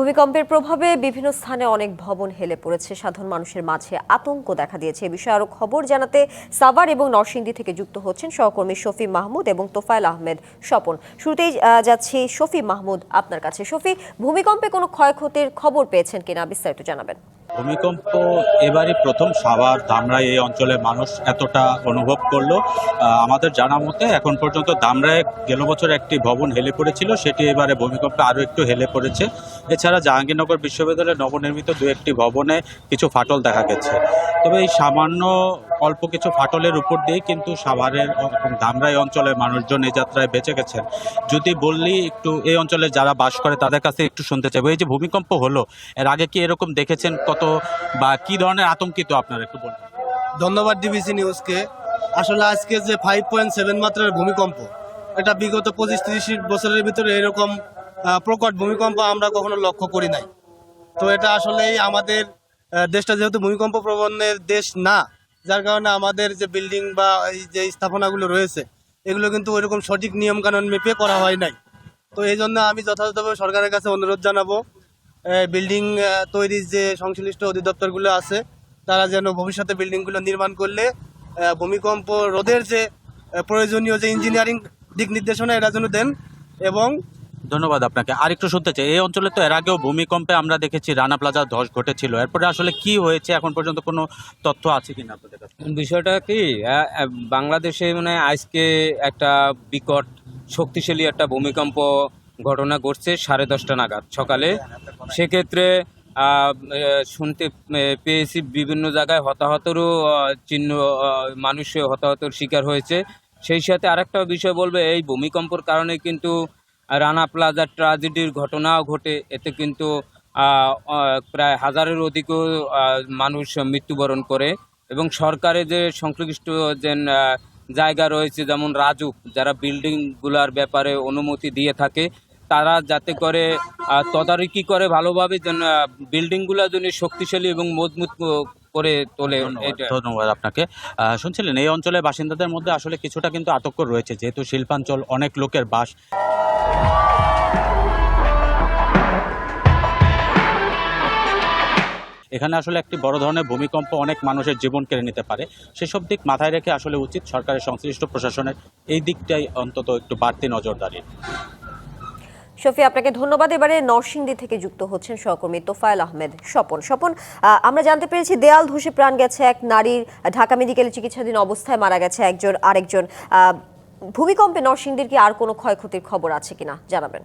ভূমিকম্পের প্রভাবে বিভিন্ন স্থানে অনেক ভবন হেলে পড়েছে। সাধারণ মানুষের মাঝে আতঙ্ক দেখা দিয়েছে। এ বিষয়ে আরও খবর জানাতে সাভার এবং নরসিংদী থেকে যুক্ত হচ্ছেন সহকর্মী শফি মাহমুদ এবং তোফায়েল আহমেদ স্বপন। শুরুতেই যাচ্ছি শফি মাহমুদ আপনার কাছে। শফি, ভূমিকম্পে কোনো ক্ষয়ক্ষতির খবর পেয়েছেন কিনা বিস্তারিত জানাবেন। ভূমিকম্প এবারই প্রথম, সাভার ধামরাই এই অঞ্চলে মানুষ এতটা অনুভব করল। আমাদের জানা মতে এখন পর্যন্ত দামরায় গেল বছর একটি ভবন হেলে পড়েছিল, সেটি এবারে ভূমিকম্পে আরও একটু হেলে পড়েছে। এছাড়া জাহাঙ্গীরনগর বিশ্ববিদ্যালয়ের নবনির্মিত দু একটি ভবনে কিছু ফাটল দেখা গেছে। তবে এই সামান্য অল্প কিছু ফাটলের উপর দিয়েই কিন্তু সাভারের ধামরাই অঞ্চলের মানুষজন এই যাত্রায় বেঁচে গেছেন। যদি বললি একটু এই অঞ্চলে যারা বাস করে তাদের কাছে একটু শুনতে চাইব। এই যে ভূমিকম্প হলো, এর আগে কি এরকম দেখেছেন কত বা কি ধরনের আতঙ্কিত আপনারা, একটু বলবেন ধন্যবাদ ডিবিসি নিউজকে। আসলে আজকে যে ফাইভ পয়েন্ট সেভেন মাত্রার ভূমিকম্প, এটা বিগত পঁচিশ তিরিশ বছরের ভিতরে এরকম প্রকট ভূমিকম্প আমরা কখনো লক্ষ্য করি নাই। তো এটা আসলেই আমাদের দেশটা যেহেতু ভূমিকম্প প্রবণের দেশ না যার কারণে আমাদের যে বিল্ডিং বা এই যে স্থাপনাগুলো রয়েছে, এগুলো কিন্তু ওইরকম সঠিক নিয়মকানুন মেপে করা হয় নাই। তো এই জন্য আমি যথাযথভাবে সরকারের কাছে অনুরোধ জানাব বিল্ডিং তৈরির যে সংশ্লিষ্ট অধিদপ্তরগুলো আছে, তারা যেন ভবিষ্যতে বিল্ডিংগুলো নির্মাণ করলে ভূমিকম্প রোধের যে প্রয়োজনীয় যে ইঞ্জিনিয়ারিং দিক নির্দেশনা, এটা যেন দেন এবং ধন্যবাদ আপনাকে। আর একটু শুনতে চাই, এই অঞ্চলে তো এর আগেও ভূমিকম্পে আমরা দেখেছি রানা প্লাজা ধস ঘটেছিল। এরপরে আসলে কি হয়েছে? এখন পর্যন্ত কোনো তথ্য আছে কিনা আপনাদের বিষয়টা কি বাংলাদেশে মানে আজকে একটা বিকট শক্তিশালী একটা ভূমিকম্প ঘটনা ঘটছে সাড়ে দশটা নাগাদ সকালে। সেক্ষেত্রে শুনতে পেয়েছি বিভিন্ন জায়গায় হতাহতেরও চিহ্ন মানুষ হতাহতের শিকার হয়েছে। সেই সাথে আরেকটা বিষয় বলবে, এই ভূমিকম্পর কারণে কিন্তু রানা প্লাজার ট্রাজেডির ঘটনাও ঘটে। এতে কিন্তু প্রায় হাজারের অধিকও মানুষ মৃত্যুবরণ করে এবং সরকারের যে সংশ্লিষ্ট যে জায়গা রয়েছে যেমন রাজুক যারা বিল্ডিংগুলার ব্যাপারে অনুমতি দিয়ে থাকে তারা যাতে করে তদারকি করে ভালোভাবে যেন বিল্ডিংগুলো যেন শক্তিশালী এবং মজবুত করে তোলে। ধন্যবাদ এটা ধন্যবাদ আপনাকে। আহ, শুনছিলেন এই অঞ্চলের বাসিন্দাদের মধ্যে আসলে কিছুটা কিন্তু আতঙ্ক রয়েছে যেহেতু শিল্পাঞ্চল অনেক লোকের বাস এখানে আসলে একটি বড় ধরনের ভূমিকম্প অনেক মানুষের জীবন কেড়ে নিতে পারে। সেসব দিক মাথায় রেখে আসলে উচিত সরকারের সংশ্লিষ্ট প্রশাসনের এই দিকটাই অন্তত একটু বাড়তি নজরদারি। শফি, আপনাকে ধন্যবাদ। এবারে নরসিংদী থেকে যুক্ত হচ্ছেন সহকর্মী তোফায়েল আহমেদ স্বপন। স্বপন আমরা জানতে পেরেছি দেয়াল ধসে প্রাণ গেছে এক নারীর। ঢাকা মেডিকেলে চিকিৎসাধীন অবস্থায় মারা গেছে একজন আরেকজন। ভূমিকম্পে নরসিংদীর কি আর কোনো ক্ষয়ক্ষতির খবর আছে কিনা? জানাবেন।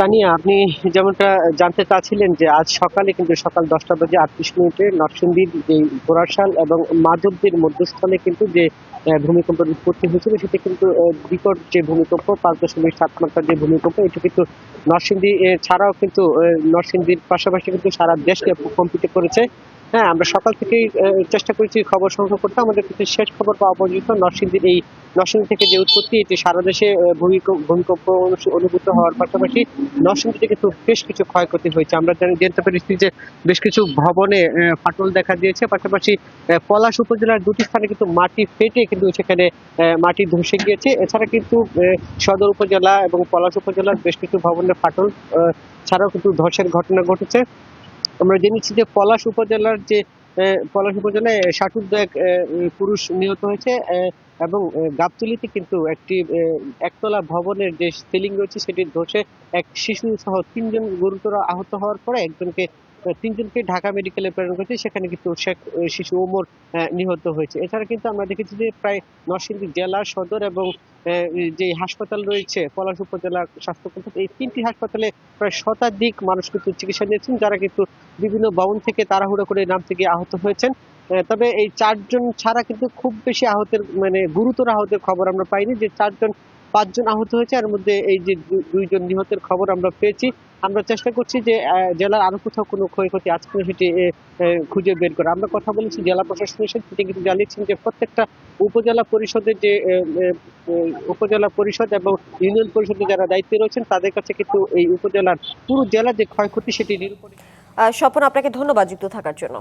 তানিয়া, আপনি যেমনটা জানতে চাচ্ছিলেন যে আজ সকালে কিন্তু সকাল দশটা বাজে আটত্রিশ মিনিটে নরসিংদীর যে ঘোড়াশাল এবং মাধবদের মধ্যস্থলে কিন্তু যে ভূমিকম্পের উৎপত্তি হয়েছিল, সেটা কিন্তু বিকট যে ভূমিকম্প, পাঁচ দশমিক সাত মাত্রার যে ভূমিকম্প, এটা কিন্তু নরসিংদী ছাড়াও কিন্তু নরসিংদীর পাশাপাশি কিন্তু সারা দেশকে কম্পিত করেছে। হ্যাঁ আমরা সকাল থেকেই চেষ্টা করেছি খবর সংগ্রহ করতে। আমাদের কিন্তু শেষ খবর পাওয়া পর্যন্ত নরসিংদীর এই, নরসিংদী থেকে যে উৎপত্তি, এটি সারা দেশে ভূমিকম্প অনুভূত হওয়ার পাশাপাশি নরসিংদীতে কিন্তু বেশ কিছু ক্ষয়ক্ষতি হয়েছে। আমরা জানি- জানতে পেরেছি যে বেশ কিছু ভবনে ফাটল দেখা দিয়েছে। পাশাপাশি পলাশ উপজেলার দুটি স্থানে কিন্তু মাটি ফেটে কিন্তু সেখানে মাটি ধসে গিয়েছে। এছাড়া কিন্তু সদর উপজেলা এবং পলাশ উপজেলার বেশ কিছু ভবনের ফাটল ছাড়াও কিন্তু ধসের ঘটনা ঘটেছে। আমরা জেনেছি যে পলাশ উপজেলার যে পলাশ উপজেলায় ষাটুর্ধ এক পুরুষ নিহত হয়েছে এবং গাবতলিতে কিন্তু একটি একতলা ভবনের যে সিলিং রয়েছে সেটি ধসে এক শিশু সহ তিনজন গুরুতর আহত হওয়ার পরে একজনকে তিনজনকে ঢাকা মেডিকেলে প্রেরণ করেছে। সেখানে কিন্তু শেখ শিশু ওমর নিহত হয়েছে। এছাড়া কিন্তু আমরা দেখেছি যে প্রায় নরসিংদী জেলা সদর এবং যে হাসপাতাল রয়েছে, পলাশ উপজেলা স্বাস্থ্য কমপ্লেক্স, এই তিনটি হাসপাতালে প্রায় শতাধিক মানুষ কিন্তু চিকিৎসা নিয়েছেন, যারা কিন্তু বিভিন্ন ভবন থেকে তাড়াহুড়ো করে নাম থেকে আহত হয়েছেন। তবে এই চারজন ছাড়া কিন্তু খুব বেশি আহতের মানে গুরুতর আহতের খবর আমরা পাইনি যে চারজন পাঁচজন আহত হয়েছে। এর মধ্যে এই যে দুইজন নিহতের খবর আমরা পেয়েছি। আমরা চেষ্টা করছি যে জেলার আরও কোথাও কোনো ক্ষয়ক্ষতি আছে কিনা সেটি খুঁজে বের করা। আমরা কথা বলেছি জেলা প্রশাসনের সাথে, তিনি কিন্তু জানিয়েছেন যে প্রত্যেকটা উপজেলা পরিষদের যে উপজেলা পরিষদ এবং ইউনিয়ন পরিষদের যারা দায়িত্বে রয়েছেন, তাদের কাছে কিন্তু এই উপজেলার পুরো জেলার যে ক্ষয়ক্ষতি সেটি নিরূপণ স্বপন, আপনাকে ধন্যবাদ যুক্ত থাকার জন্য।